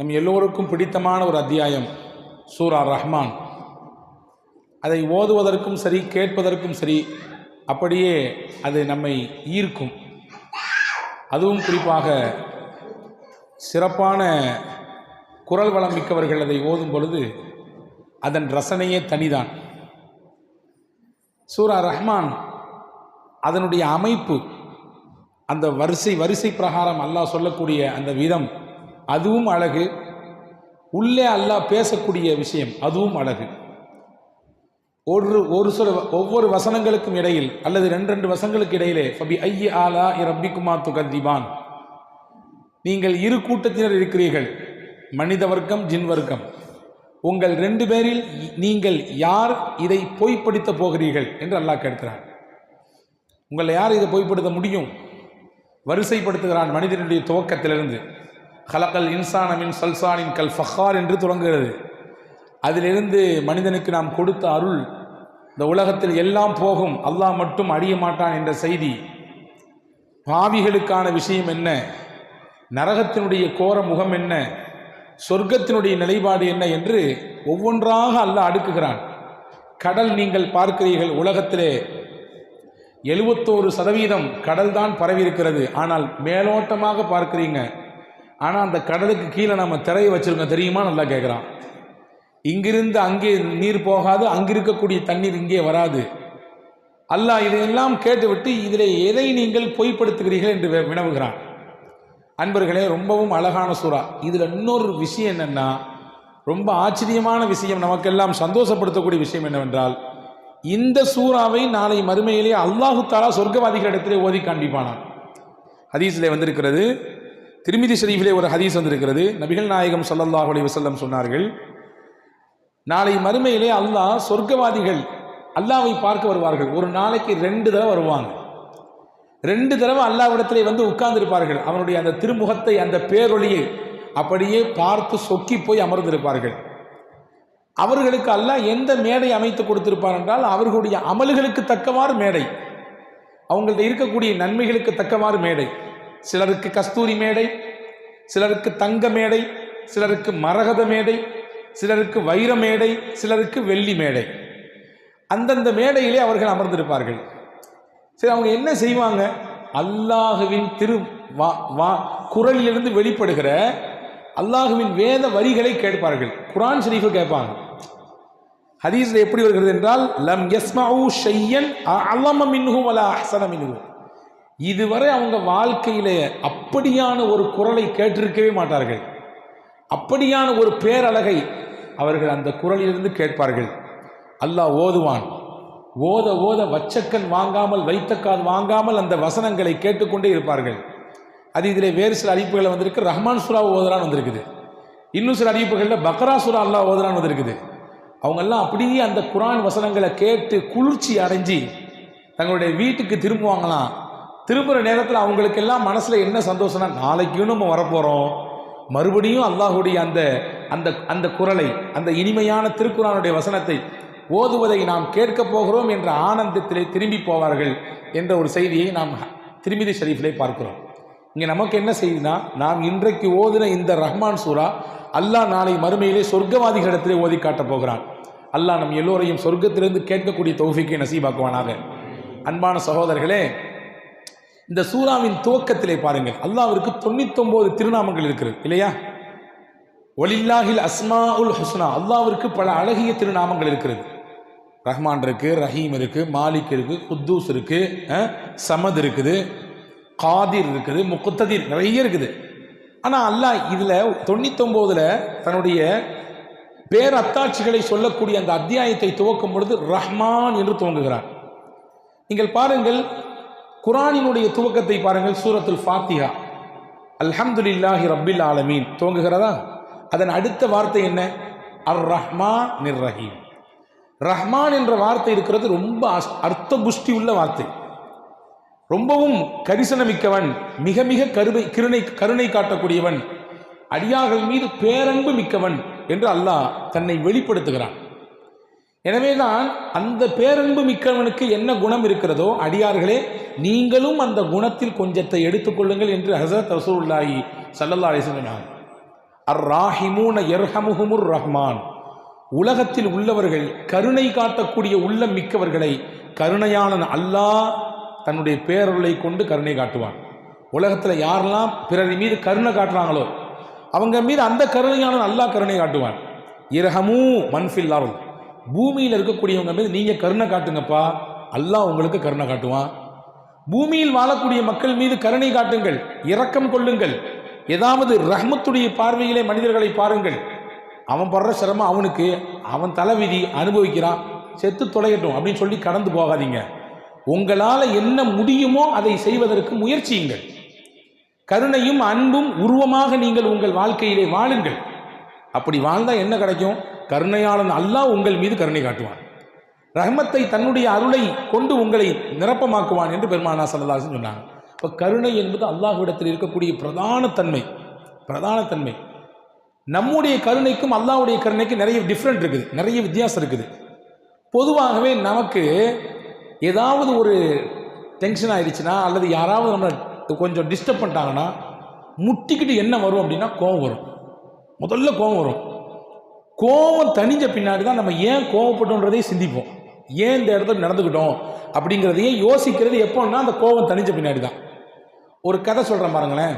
நம் எல்லோருக்கும் பிடித்தமான ஒரு அத்தியாயம் சூரா ரஹ்மான். அதை ஓதுவதற்கும் சரி கேட்பதற்கும் சரி அப்படியே அது நம்மை ஈர்க்கும். அதுவும் குறிப்பாக சிறப்பான குரல் வளம் மிக்கவர்கள் அதை ஓதும் பொழுது அதன் ரசனையே தனிதான். சூரா ரஹ்மான் அதனுடைய அமைப்பு அந்த வரிசை வரிசை பிரகாரம் அல்லாஹ் சொல்லக்கூடிய அந்த விதம் அதுவும் அழகு. உள்ளே அல்லாஹ் பேசக்கூடிய விஷயம் அதுவும் அழகு. ஒரு ஒரு சில ஒவ்வொரு வசனங்களுக்கும் இடையில் அல்லது ரெண்டு ரெண்டு வசனங்களுக்கு இடையிலே ஃபபி ஐய ஆலா ரப்பிக்குமா துகத்திபான்? நீங்கள் இரு கூட்டத்தினர் இருக்கிறீர்கள். மனித வர்க்கம் ஜின் வர்க்கம். உங்கள் ரெண்டு பேரில் நீங்கள் யார் இதை பொய்ப்படுத்த போகிறீர்கள் என்று அல்லாஹ் கேட்கிறான். உங்களை யார் இதை பொய்ப்படுத்த முடியும்? வரிசைப்படுத்துகிறான் மனிதனுடைய துவக்கத்திலிருந்து. கலக்கல் இன்சானமின் சல்சானின் கல் ஃபஹார் என்று தொடங்குகிறது. அதிலிருந்து மனிதனுக்கு நாம் கொடுத்த அருள் இந்த உலகத்தில் எல்லாம் போகும் அல்லாஹ் மட்டும் அழிய மாட்டான் என்ற செய்தி. பாவிகளுக்கான விஷயம் என்ன? நரகத்தினுடைய கோர முகம் என்ன? சொர்க்கத்தினுடைய நிலைப்பாடு என்ன என்று ஒவ்வொன்றாக அல்லாஹ் அடுக்குகிறான். கடல் நீங்கள் பார்க்கிறீர்கள் உலகத்திலே. எழுபத்தோரு சதவீதம் கடல்தான் பரவியிருக்கிறது. பரவி இருக்கிறது ஆனால் மேலோட்டமாக பார்க்குறீங்க. ஆனால் அந்த கடலுக்கு கீழே நம்ம திரையை வச்சிருக்கோம். தெரியுமா? நல்லா கேட்குறான் இங்கிருந்து அங்கே நீர் போகாது அங்கே இருக்கக்கூடிய தண்ணீர் இங்கே வராது. அல்லாஹ் இதையெல்லாம் கேட்டுவிட்டு இதில் எதை நீங்கள் பொய்ப்படுத்துகிறீர்கள் என்று வினவுகிறான். அன்பர்களே ரொம்பவும் அழகான சூறா. இதில் இன்னொரு விஷயம் என்னென்னா ரொம்ப ஆச்சரியமான விஷயம் நமக்கெல்லாம் சந்தோஷப்படுத்தக்கூடிய விஷயம் என்னவென்றால் இந்த சூறாவை நாளை மறுமையிலே அல்லாஹு தாலா சொர்க்கவாதிகளிடத்திலே ஓதி காண்பிப்பானான் ஹதீஸில் வந்திருக்கிறது திருமிதி ஷரீஃபிலே ஒரு ஹதீஸ் வந்திருக்கிறது. நபிகள் நாயகம் ஸல்லல்லாஹு அலி வசல்லம் சொன்னார்கள் நாளை மறுமையிலே அல்லாஹ் சொர்க்கவாதிகள் அல்லாவை பார்க்க வருவார்கள். ஒரு நாளைக்கு ரெண்டு தடவை வருவாங்க. ரெண்டு தடவை அல்லாவிடத்திலே வந்து உட்கார்ந்திருப்பார்கள். அவனுடைய அந்த திருமுகத்தை அந்த பேரொளியை அப்படியே பார்த்து சொக்கி போய் அமர்ந்திருப்பார்கள். அவர்களுக்கு அல்லாஹ் எந்த மேடை அமைத்து கொடுத்திருப்பார் என்றால் அவர்களுடைய அமல்களுக்கு தக்கவாறு மேடை. அவங்கள்ட்ட இருக்கக்கூடிய நன்மைகளுக்கு தக்கவாறு மேடை. சிலருக்கு கஸ்தூரி மேடை சிலருக்கு தங்க மேடை சிலருக்கு மரகத மேடை சிலருக்கு வைர மேடை சிலருக்கு வெள்ளி மேடை. அந்தந்த மேடையிலே அவர்கள் அமர்ந்திருப்பார்கள். சரி அவங்க என்ன செய்வாங்க? அல்லாஹுவின் திரு வா வா குரலிலிருந்து வெளிப்படுகிற அல்லாஹுவின் வேத வரிகளை கேட்பார்கள். குரான் ஷரீஃபை கேட்பாங்க. ஹதீஸ்ல எப்படி வருகிறது என்றால் லம் எஸ்மாவு ஷையன் அலம மின்ஹு வலா அஹ்சன மின்ஹு. இதுவரை அவங்க வாழ்க்கையிலே அப்படியான ஒரு குரலை கேட்டிருக்கவே மாட்டார்கள். அப்படியான ஒரு பேரழகை அவர்கள் அந்த குரலிலிருந்து கேட்பார்கள். அல்லாஹ் ஓதுவான். ஓத ஓத வச்சக்கன் வாங்காமல் வைத்தக்கால் வாங்காமல் அந்த வசனங்களை கேட்டுக்கொண்டே இருப்பார்கள். அது இதில் வேறு சில அறிவிப்புகளை வந்திருக்கு. ரஹ்மான் சுரா ஓதுறான்னு வந்திருக்குது. இன்னும் சில அறிவிப்புகளில் பக்ரா சுரா அல்லாஹ் ஓதுறான்னு வந்திருக்குது. அவங்கெல்லாம் அப்படியே அந்த குரான் வசனங்களை கேட்டு குளிர்ச்சி அடைஞ்சு தங்களுடைய வீட்டுக்கு திரும்புவாங்களாம். திரும்புகிற நேரத்தில் அவங்களுக்கெல்லாம் மனசில் என்ன சந்தோஷம்னா நாளைக்கும் நம்ம வரப்போகிறோம் மறுபடியும் அல்லாஹுடைய அந்த அந்த அந்த குரலை அந்த இனிமையான திருக்குறானுடைய வசனத்தை ஓதுவதை நாம் கேட்கப் போகிறோம் என்ற ஆனந்தத்திலே திரும்பி போவார்கள் என்ற ஒரு செய்தியை நாம் திருமிதி ஷரீஃபிலே பார்க்கிறோம். இங்கே நமக்கு என்ன செய்தினா நாம் இன்றைக்கு ஓதின இந்த ரஹ்மான் சூரா அல்லாஹ் நாளை மறுமையிலே சொர்க்கவாதிகளிடத்திலே ஓதி காட்டப் போகிறான். அல்லாஹ் நம் எல்லோரையும் சொர்க்கத்திலிருந்து கேட்கக்கூடிய தௌஃபிக்கை நசீபாக்குவானாக. அன்பான சகோதரர்களே இந்த சூறாவின் துவக்கத்திலே பாருங்கள். அல்லாவிற்கு தொண்ணூத்தொம்போது திருநாமங்கள் இருக்கிறது. இல்லையா? ஒலில்லாஹில் அஸ்மா உல் ஹுஸ்னா அல்லாவிற்கு பல அழகிய திருநாமங்கள் இருக்கிறது. ரஹ்மான் இருக்கு ரஹீம் இருக்கு மாலிக் இருக்கு குத்தூஸ் இருக்கு சமத் இருக்குது காதிர் இருக்குது முக்குத்ததீர் நிறைய இருக்குது. ஆனால் அல்லாஹ் இதில் தொண்ணூத்தொம்போதில் தன்னுடைய பேர் அத்தாட்சிகளை சொல்லக்கூடிய அந்த அத்தியாயத்தை துவக்கும் பொழுது ரஹ்மான் என்று துவங்குகிறார். நீங்கள் பாருங்கள் குரானினுடைய துவக்கத்தை பாருங்கள் சூரத்துல் ஃபாத்திஹா. அல்ஹம்துலில்லாஹி ரப்பில் ஆலமீன். துவங்குகிறதா? அதன் அடுத்த வார்த்தை என்ன? அர் ரஹ்மான் நிர் ரஹீம் ரஹ்மான் என்ற வார்த்தை இருக்கிறது ரொம்ப அஸ்- அர்த்த புஷ்டி உள்ள வார்த்தை. ரொம்பவும் கரிசனமிக்கவன் மிக மிக கருவை கிருணை கருணை காட்டக்கூடியவன் அடியார்கள் மீது பேரன்பு மிக்கவன் என்று அல்லாஹ் தன்னை வெளிப்படுத்துகிறான். எனவேதான் அந்த பேரன்பு மிக்கவனுக்கு என்ன குணம் இருக்கிறதோ அடியார்களே நீங்களும் அந்த குணத்தில் கொஞ்சத்தை எடுத்துக்கொள்ளுங்கள் என்று ஹசரத் ரசூல்லாஹி சல்லல்லா அலைஹி அர் ராஹிமூன எர்ஹமுஹுமுர் ரஹ்மான். உலகத்தில் உள்ளவர்கள் கருணை காட்டக்கூடிய உள்ளம் மிக்கவர்களை கருணையாளன் அல்லாஹ் தன்னுடைய பேரருளை கொண்டு கருணை காட்டுவான். உலகத்தில் யாரெல்லாம் பிறர் மீது கருணை காட்டுறாங்களோ அவங்க மீது அந்த கருணையாளன் அல்லாஹ் கருணை காட்டுவான். இரஹமூ மன்ஃபில் அருள் பூமியில் இருக்கக்கூடியவங்க மீது நீங்கள் கருணை காட்டுங்கப்பா அல்லாஹ் உங்களுக்கு கருணை காட்டுவான். பூமியில் வாழக்கூடிய மக்கள் மீது கருணை காட்டுங்கள் இரக்கம் கொள்ளுங்கள். ஏதாவது ரஹ்மத்துடைய பார்வையிலே மனிதர்களை பாருங்கள். அவன் படுற சிரமம் அவனுக்கு அவன் தலைவிதி அனுபவிக்கிறான் செத்து தொலையட்டும் அப்படின்னு சொல்லி கடந்து போகாதீங்க. உங்களால் என்ன முடியுமோ அதை செய்வதற்கு முயற்சியுங்கள். கருணையும் அன்பும் உருவமாக நீங்கள் உங்கள் வாழ்க்கையிலே வாழுங்கள். அப்படி வாழ்ந்தால் என்ன கிடைக்கும்? கருணையாளன் அல்லாஹ் உங்கள் மீது கருணை காட்டுவான். ரஹமத்தை தன்னுடைய அருளை கொண்டு உங்களை நிரப்பமாக்குவான் என்று பெருமானா சல்லல்லாஹு சொன்னாங்க. இப்போ கருணை என்பது அல்லாஹ்விடத்தில் இருக்கக்கூடிய பிரதான தன்மை. பிரதான தன்மை. நம்முடைய கருணைக்கும் அல்லாஹுடைய கருணைக்கும் நிறைய டிஃப்ரெண்ட் இருக்குது. நிறைய வித்தியாசம் இருக்குது. பொதுவாகவே நமக்கு ஏதாவது ஒரு டென்ஷன் ஆயிடுச்சுன்னா அல்லது யாராவது நம்மளை கொஞ்சம் டிஸ்டர்ப் பண்ணிட்டாங்கன்னா முட்டிக்கிட்டு என்ன வரும் அப்படின்னா கோவம் வரும். முதல்ல கோவம் வரும். கோவம் தணிஞ்ச பின்னாடி தான் நம்ம ஏன் கோவப்பட்டோன்றதை சிந்திப்போம். ஏன் இந்த இடத்துல நடந்துக்கிட்டோம் அப்படிங்கிறதையே யோசிக்கிறது எப்போன்னா அந்த கோவம் தனிச்ச பின்னாடி தான் ஒரு கதை சொல்கிறேன் பாருங்களேன்.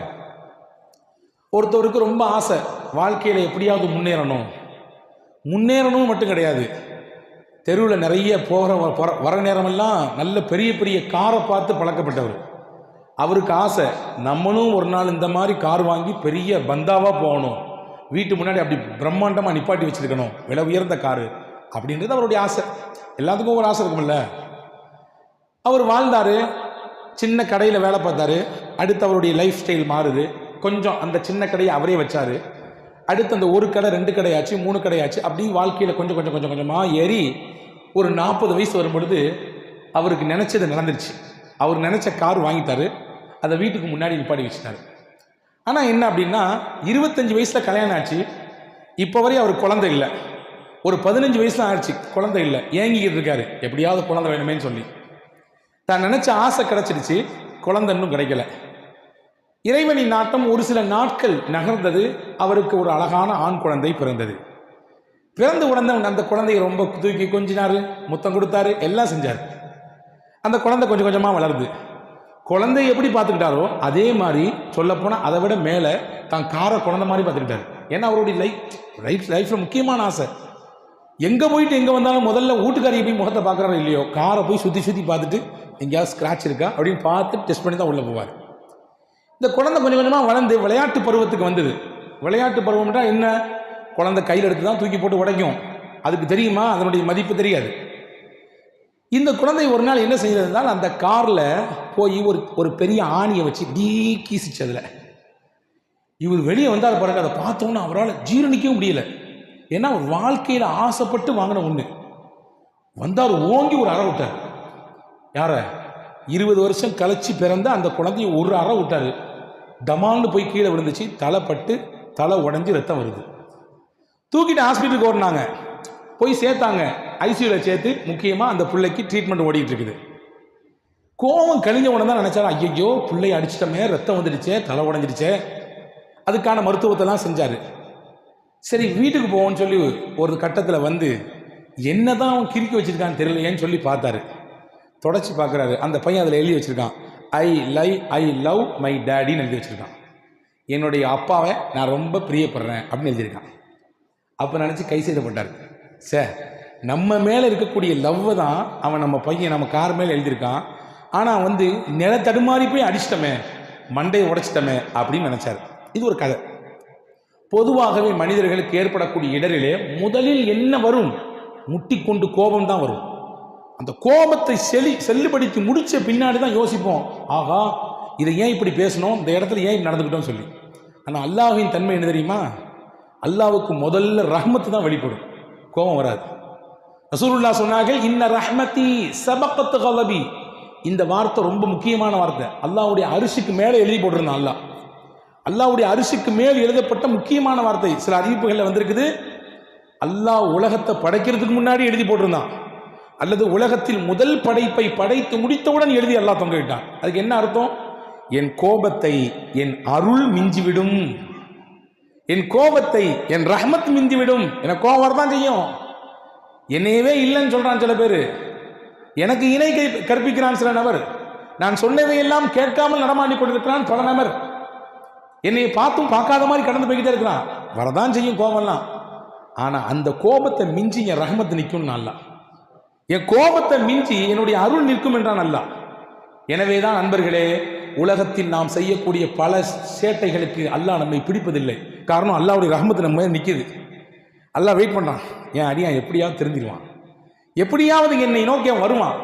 ஒருத்தருக்கு ரொம்ப ஆசை வாழ்க்கையில் எப்படியாவது முன்னேறணும். முன்னேறணும் மட்டும் கிடையாது. தெருவில் நிறைய போகிற வர நேரமெல்லாம் நல்ல பெரிய பெரிய காரை பார்த்து பழக்கப்பட்டவர். அவருக்கு ஆசை நம்மளும் ஒரு நாள் இந்த மாதிரி கார் வாங்கி பெரிய பந்தாவாக போகணும். வீட்டு முன்னாடி அப்படி பிரம்மாண்டமாக நிப்பாட்டி வச்சிருக்கணும். விலை உயர்ந்த காரு அப்படின்றது அவருடைய ஆசை. எல்லாத்துக்கும் ஒரு ஆசை இருக்கும்ல. அவர் வாழ்ந்தார் சின்ன கடையில் வேலை பார்த்தாரு அடுத்து அவருடைய லைஃப் ஸ்டைல் மாறுது. கொஞ்சம் அந்த சின்ன கடையை அவரே வச்சாரு. அடுத்து அந்த ஒரு கடை ரெண்டு கடையாச்சு மூணு கடையாச்சு அப்படி வாழ்க்கையில் கொஞ்சம் கொஞ்சம் கொஞ்சம் கொஞ்சமாக ஏறி ஒரு நாற்பது வயசு வரும்பொழுது அவருக்கு நினச்சது நடந்துருச்சு. அவர் நினச்ச கார் வாங்கித்தார். அதை வீட்டுக்கு முன்னாடி நிப்பாடி வச்சுட்டார். ஆனால் என்ன அப்படின்னா இருபத்தஞ்சி வயசில் கல்யாணம் ஆச்சு. இப்போ வரையும் அவர் குழந்தை இல்லை. ஒரு பதினஞ்சு வயசுல ஆயிடுச்சு. குழந்தை இல்லை. ஏங்கிக்கிட்டு இருக்காரு. எப்படியாவது குழந்தை வேணுமேன்னு சொல்லி. தான் நினச்ச ஆசை கிடச்சிடுச்சு. குழந்தை இன்னும் கிடைக்கல. இறைவனின் நாட்டம் ஒரு சில நாட்கள் நகர்ந்தது. அவருக்கு ஒரு அழகான ஆண் குழந்தை பிறந்தது. பிறந்த உடனே அந்த குழந்தையை ரொம்ப தூக்கி கொஞ்சினார். முத்தம் கொடுத்தாரு. எல்லாம் செஞ்சார். அந்த குழந்தை கொஞ்சம் கொஞ்சமாக வளருது. குழந்தை எப்படி பார்த்துக்கிட்டாரோ அதே மாதிரி சொல்லப்போனால் அதை விட மேலே தான் காரை குழந்தை மாதிரி பார்த்துக்கிட்டாரு. ஏன்னா அவருடைய லைஃப் லைஃப் லைஃப்பில் முக்கியமான ஆசை. எங்கே போயிட்டு எங்கே வந்தாலும் முதல்ல வீட்டுக்காரியை போய் முகத்தை பார்க்குறாரு இல்லையோ? காரை போய் சுற்றி சுற்றி பார்த்துட்டு எங்கேயாவது ஸ்க்ராட்ச் இருக்கா? அப்படின்னு பார்த்து டெஸ்ட் பண்ணி தான் உள்ளே போவார். இந்த குழந்தை கொஞ்சம் கொஞ்சமாக வளர்ந்து விளையாட்டு பருவத்துக்கு வந்தது. விளையாட்டு பருவம்னா என்ன? குழந்தை கையில் எடுத்து தான் தூக்கி போட்டு உடைக்கும். அதுக்கு தெரியுமா? அதனுடைய மதிப்பு தெரியாது. இந்த குழந்தை ஒரு நாள் என்ன செய்ததுனால் அந்த காரில் போய் ஒரு ஒரு பெரிய ஆணியை வச்சு டீ கீசிச்சு அதில். இவர் வெளியே வந்தால் பாருங்கள் அதை பார்த்தோன்னா அவரால் ஜீரணிக்கவும் முடியலை. ஏன்னா அவர் வாழ்க்கையில் ஆசைப்பட்டு வாங்கின ஒன்று வந்தார் ஓங்கி ஒரு அறை விட்டார். யார? இருபது வருஷம் கழிச்சு பிறந்த அந்த குழந்தைய ஒரு அறை விட்டார். டமால்னு போய் கீழே விழுந்துச்சு. தலை பட்டு தலை உடஞ்சி ரத்தம் வருது. தூக்கிட்டு ஹாஸ்பிட்டலுக்கு ஓடினாங்க. போய் சேர்த்தாங்க. ஐசியூவில் சேர்த்து முக்கியமாக அந்த பிள்ளைக்கு ட்ரீட்மெண்ட் ஓடிட்டு இருக்குது. கோவம் கழிஞ்ச உடனே தான் நினச்சாரு. ஐயோ பிள்ளைய அடிச்சிட்டமே ரத்தம் வந்துடுச்சே தலை உடஞ்சிடுச்சே. அதுக்கான மருத்துவத்தெல்லாம் செஞ்சார். சரி வீட்டுக்கு போவோம்னு சொல்லி ஒரு கட்டத்தில் வந்து என்ன தான் அவன் கிறுக்கி வச்சுருக்கான்னு தெரியலையேன்னு சொல்லி பார்த்தாரு. தொடச்சி பார்க்குறாரு. அந்த பையன் அதில் எழுதி வச்சுருக்கான். ஐ லை ஐ லவ் மை டேடின்னு எழுதி வச்சுருக்கான். என்னுடைய அப்பாவை நான் ரொம்ப பிரியப்படுறேன் அப்படின்னு எழுதியிருக்கான். அப்போ நினச்சி கை செய்தப்பட்டார் சார் நம்ம மேலே இருக்கக்கூடிய லவ்வை தான் அவன் நம்ம பையன் நம்ம கார் மேலே எழுதியிருக்கான். ஆனால் வந்து நில தடுமாறி போய் அடிச்சிட்டமே மண்டையை உடைச்சிட்டமே அப்படின்னு நினச்சார். இது ஒரு கதை. பொதுவாகவே மனிதர்களுக்கு ஏற்படக்கூடிய இடரிலே முதலில் என்ன வரும்? முட்டிக்கொண்டு கோபம் தான் வரும். அந்த கோபத்தை செலி செல்லுபடுத்தி முடித்த பின்னாடி தான் யோசிப்போம். ஆகா இதை ஏன் இப்படி பேசணும்? இந்த இடத்துல ஏன் இப்படி நடந்துக்கிட்டோம் சொல்லி. ஆனால் அல்லாஹின் தன்மை என்ன தெரியுமா? அல்லாவுக்கு முதல்ல ரஹ்மத்து தான் வெளிப்படும். கோபம் வராது. ரசூலுல்லா சொன்னார்கள் இன்ன ரஹ்மதி சபக்கத்து கலபி. இந்த வார்த்தை ரொம்ப முக்கியமான வார்த்தை. அல்லாவுடைய அரிசிக்கு மேலே எழுதி போட்டிருந்தான் அல்லாஹ். அல்லாவுடைய அரிசிக்கு மேல் எழுதப்பட்ட முக்கியமான வார்த்தை சில அறிவிப்புகளில் வந்திருக்குது. அல்லாஹ் உலகத்தை படைக்கிறதுக்கு முன்னாடி எழுதி போட்டிருந்தான். அல்லது உலகத்தில் முதல் படைப்பை படைத்து முடித்தவுடன் எழுதி அல்லாஹ் தொங்கிட்டான் அதுக்கு என்ன அர்த்தம்? என் கோபத்தை என் அருள் மிஞ்சிவிடும். என் கோபத்தை என் ரஹமத் மிஞ்சிவிடும். என கோபம் தான் செய்யும். என்னையவே இல்லைன்னு சொல்றான் சில பேர். எனக்கு இணை கை- கற்பிக்கிறான் சில நபர். நான் சொன்னதையெல்லாம் கேட்காமல் நடமாடி கொண்டிருக்கிறான் பல நபர். என்னை பார்த்தும் பார்க்காத மாதிரி கடந்து போய்கிட்டே இருக்கிறான். வரதான் செய்யும் கோபம்லாம். ஆனால் அந்த கோபத்தை மிஞ்சி என் ரஹமத் நிற்கும் அல்ல. என் கோபத்தை மிஞ்சி என்னுடைய அருள் நிற்கும் என்றான் அல்லாஹ் எனவேதான் நண்பர்களே உலகத்தில் நாம் செய்யக்கூடிய பல சேட்டைகளுக்கு அல்லாஹ் நம்மை பிடிப்பதில்லை. காரணம் அல்லாவுடைய ரஹமத்து நம்ம நிற்கிது அல்லாஹ் வெயிட் பண்ணான் என் அடியான் எப்படியாவது தெரிஞ்சிடுவான் எப்படியாவது என்னை நோக்கி அவன் வருவான்.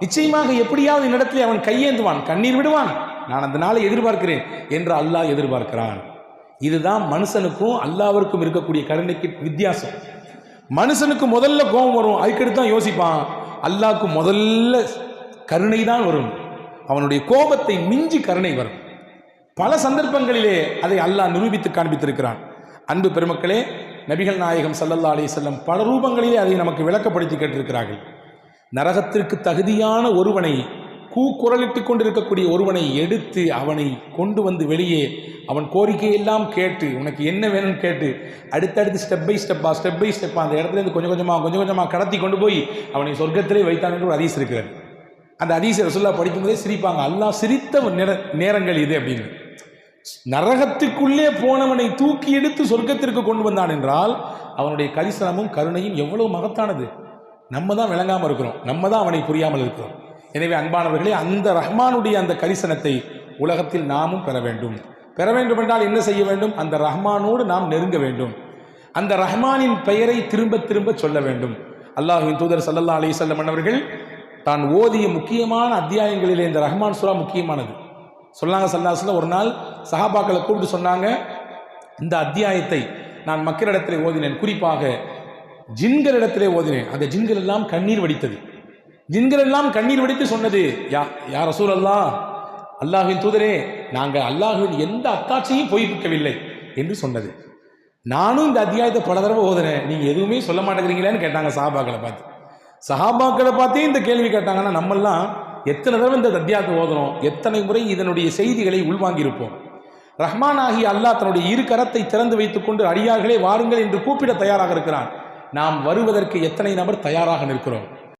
நிச்சயமாக எப்படியாவது என்னிடத்தில் அவன் கையேந்துவான். கண்ணீர் விடுவான். நான் அந்த நாளை எதிர்பார்க்கிறேன் என்று அல்லாஹ் எதிர்பார்க்கிறான். இதுதான் மனுஷனுக்கும் அல்லாவிற்கும் இருக்கக்கூடிய கருணைக்கு வித்தியாசம். மனுஷனுக்கு முதல்ல கோபம் வரும் அதுக்கடுத்து தான் யோசிப்பான். அல்லாவுக்கு முதல்ல கருணை தான் வரும். அவனுடைய கோபத்தை மிஞ்சி கருணை வரும். பல சந்தர்ப்பங்களிலே அதை அல்லாஹ் நிரூபித்து காண்பித்திருக்கிறான். அன்பு பெருமக்களே நபிகள் நாயகம் சல்லல்லா அலி செல்லம் பல ரூபங்களிலே அதை நமக்கு விளக்கப்படுத்தி கேட்டிருக்கிறார்கள். நரகத்திற்கு தகுதியான ஒருவனை கூக்குரலிட்டு கொண்டிருக்கக்கூடிய ஒருவனை எடுத்து அவனை கொண்டு வந்து வெளியே அவன் கோரிக்கையெல்லாம் கேட்டு உனக்கு என்ன வேணும்னு கேட்டு அடுத்தடுத்து ஸ்டெப் பை ஸ்டெப்பா ஸ்டெப் பை ஸ்டெப்பாக அந்த இடத்துல இருந்து கொஞ்சம் கொஞ்சமாக கொஞ்சம் கொஞ்சமாக கடத்தி கொண்டு போய் அவனை சொர்க்கத்திலே வைத்தான் என்று ஒரு அதீஸ் இருக்கிறார் அந்த அதீச ரசுல்லா படிக்கும்போதே சிரிப்பாங்க. அல்லாஹ் சிரித்த நேர நேரங்கள் இது அப்படின்னு. நரகத்துக்குள்ளே போனவனை தூக்கி எடுத்து சொர்க்கத்திற்கு கொண்டு வந்தான் என்றால் அவனுடைய கரிசனமும் கருணையும் எவ்வளவு மகத்தானது. நம்ம தான் விளங்காமல் இருக்கிறோம். நம்ம தான் அவனை புரியாமல் இருக்கிறோம். எனவே அன்பானவர்களே அந்த ரஹ்மானுடைய அந்த கரிசனத்தை உலகத்தில் நாமும் பெற வேண்டும். பெற வேண்டும் என்றால் என்ன செய்ய வேண்டும்? அந்த ரஹ்மானோடு நாம் நெருங்க வேண்டும். அந்த ரஹ்மானின் பெயரை திரும்ப திரும்ப சொல்ல வேண்டும். அல்லாஹ்வின் தூதர் சல்லல்லா அலி சொல்லம் அவர்கள் தான் ஓதிய முக்கியமான அத்தியாயங்களிலே இந்த ரஹ்மான் சூரா முக்கியமானது. சொன்னாங்க சல்லாஸ்ல ஒரு நாள் சஹாபாக்களை கூப்பிட்டு சொன்னாங்க இந்த அத்தியாயத்தை நான் மக்களிடத்திலே ஓதினேன். குறிப்பாக ஜின்களிடத்திலே ஓதினேன். அந்த ஜின்கள் எல்லாம் கண்ணீர் வடித்தது. ஜின்கள் எல்லாம் கண்ணீர் வடித்து சொன்னது யா யார் ரசூல் அல்லா அல்லாஹின் தூதரே நாங்கள் அல்லாஹின் எந்த அத்தாட்சியும் பொய்ப்பிக்கவில்லை என்று சொன்னது. நானும் இந்த அத்தியாயத்தை பல தடவை ஓதுனேன் நீங்கள் எதுவுமே சொல்ல மாட்டேங்கிறீங்களேன்னு கேட்டாங்க சஹாபாக்களை பார்த்து. சஹாபாக்களை பார்த்தே இந்த கேள்வி கேட்டாங்கன்னா நம்மெல்லாம் எத்தனை தடவை இந்த அத்தியாயத்தை ஓதுறோம்? எத்தனை முறை இதனுடைய செய்திகளை உள்வாங்கியிருப்போம்? ரஹ்மான் ஆகிய அல்லாஹ் தன்னுடைய இரு கரத்தை திறந்து வைத்துக்கொண்டு அடியார்களே வாருங்கள் என்று கூப்பிட தயாராக இருக்கிறான். நாம் வருவதற்கு எத்தனை நபர் தயாராக நிற்கிறோம்?